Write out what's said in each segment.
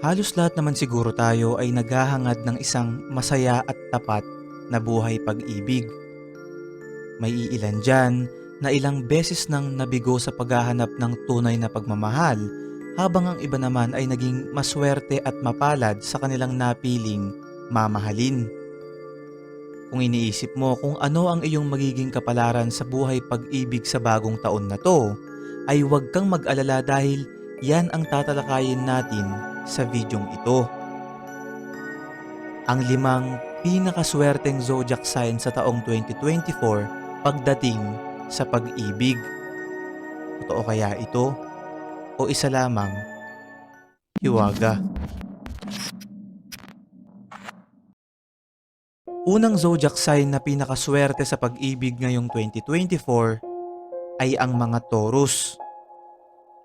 Halos lahat naman siguro tayo ay naghahangad ng isang masaya at tapat na buhay pag-ibig. May iilan dyan na ilang beses nang nabigo sa paghahanap ng tunay na pagmamahal habang ang iba naman ay naging maswerte at mapalad sa kanilang napiling mamahalin. Kung iniisip mo kung ano ang iyong magiging kapalaran sa buhay pag-ibig sa bagong taon na to, ay huwag kang mag-alala dahil yan ang tatalakayin natin sa videong ito. Ang limang pinakaswerteng zodiac sign sa taong 2024 pagdating sa pag-ibig. Totoo kaya ito? O isa lamang? Hiwaga. Unang zodiac sign na pinakaswerte sa pag-ibig ngayong 2024 ay ang mga Taurus.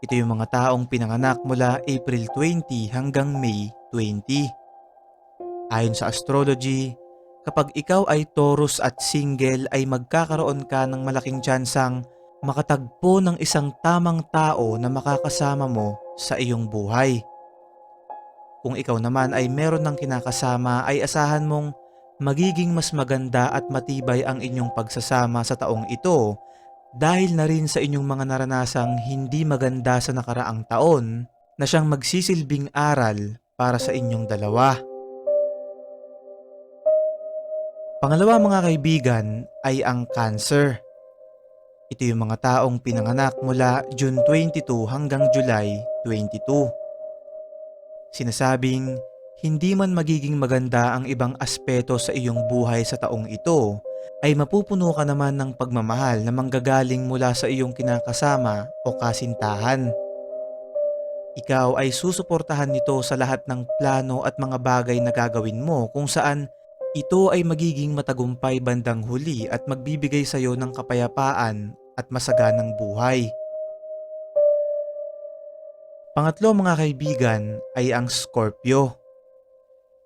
Ito yung mga taong pinanganak mula April 20 hanggang May 20. Ayon sa astrology, kapag ikaw ay Taurus at single ay magkakaroon ka ng malaking tsansang makatagpo ng isang tamang tao na makakasama mo sa iyong buhay. Kung ikaw naman ay meron ng kinakasama ay asahan mong magiging mas maganda at matibay ang inyong pagsasama sa taong ito dahil na rin sa inyong mga naranasang hindi maganda sa nakaraang taon na siyang magsisilbing aral para sa inyong dalawa. Pangalawa mga kaibigan ay ang cancer. Ito yung mga taong pinanganak mula June 22 hanggang July 22. Sinasabing hindi man magiging maganda ang ibang aspeto sa iyong buhay sa taong ito, ay mapupuno ka naman ng pagmamahal na manggagaling mula sa iyong kinakasama o kasintahan. Ikaw ay susuportahan nito sa lahat ng plano at mga bagay na gagawin mo kung saan ito ay magiging matagumpay bandang huli at magbibigay sa iyo ng kapayapaan at masaganang buhay. Pangatlo mga kaibigan ay ang Scorpio.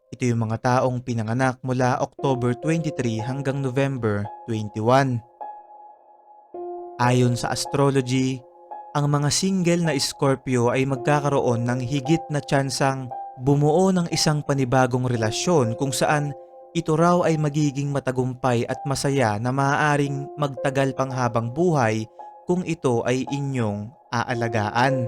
Ito yung mga taong pinanganak mula October 23 hanggang November 21. Ayon sa astrology, ang mga single na Scorpio ay magkakaroon ng higit na tsansang bumuo ng isang panibagong relasyon kung saan ito raw ay magiging matagumpay at masaya na maaaring magtagal pang habang buhay kung ito ay inyong aalagaan.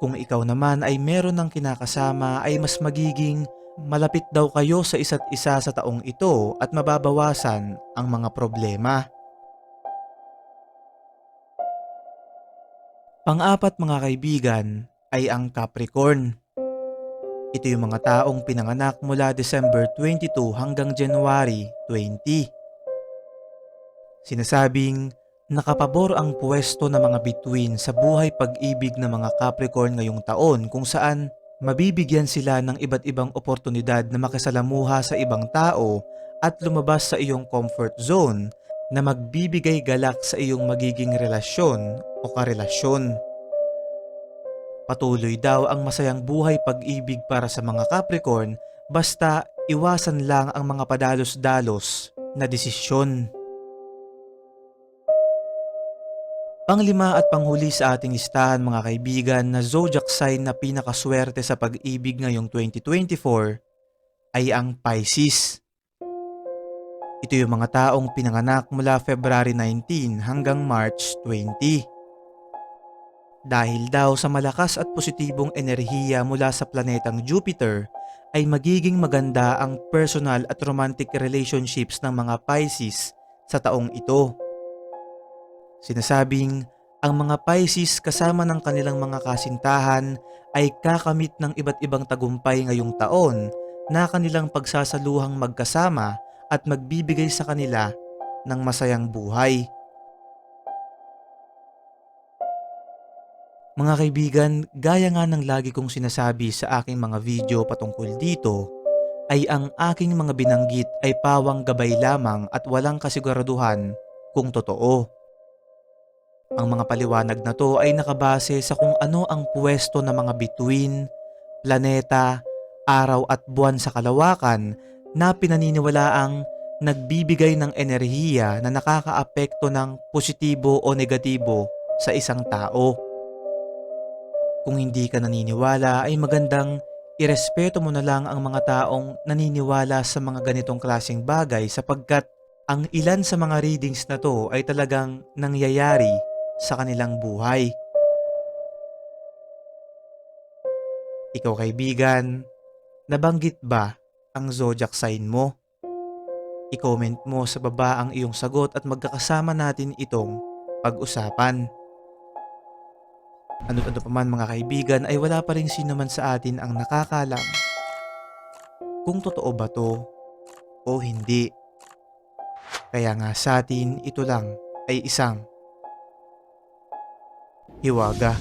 Kung ikaw naman ay meron ng kinakasama ay mas magiging malapit daw kayo sa isa't isa sa taong ito at mababawasan ang mga problema. Pang-apat mga kaibigan ay ang Capricorn. Ito yung mga taong pinanganak mula December 22 hanggang January 20. Sinasabing Nakapabor ang pwesto ng mga bituin sa buhay pag-ibig ng mga Capricorn ngayong taon kung saan mabibigyan sila ng iba't ibang oportunidad na makisalamuha sa ibang tao at lumabas sa iyong comfort zone na magbibigay galak sa iyong magiging relasyon o karelasyon. Patuloy daw ang masayang buhay pag-ibig para sa mga Capricorn basta iwasan lang ang mga padalos-dalos na desisyon. Panglima at panghuli sa ating listahan mga kaibigan na zodiac sign na pinakaswerte sa pag-ibig ngayong 2024 ay ang Pisces. Ito yung mga taong pinanganak mula February 19 hanggang March 20. Dahil daw sa malakas at positibong enerhiya mula sa planetang Jupiter, ay magiging maganda ang personal at romantic relationships ng mga Pisces sa taong ito. Sinasabing ang mga Pisces kasama ng kanilang mga kasintahan ay kakamit ng iba't ibang tagumpay ngayong taon na kanilang pagsasaluhang magkasama at magbibigay sa kanila ng masayang buhay. Mga kaibigan, gaya nga ng lagi kong sinasabi sa aking mga video patungkol dito, ay ang aking mga binanggit ay pawang gabay lamang at walang kasiguraduhan kung totoo. Ang mga paliwanag na to ay nakabase sa kung ano ang pwesto ng mga bituin, planeta, araw at buwan sa kalawakan na pinaniniwalaang nagbibigay ng enerhiya na nakakaapekto ng positibo o negatibo sa isang tao. Kung hindi ka naniniwala ay magandang irespeto mo na lang ang mga taong naniniwala sa mga ganitong klaseng bagay sapagkat ang ilan sa mga readings na to ay talagang nangyayari sa kanilang buhay. Ikaw kaibigan, nabanggit ba ang zodiac sign mo? I-comment mo sa baba ang iyong sagot at magkakasama natin itong pag-usapan. Ano't ano pa man mga kaibigan ay wala pa rin sino man sa atin ang nakakalam kung totoo ba to o hindi. Kaya nga sa atin ito lang ay isang Hiwaga.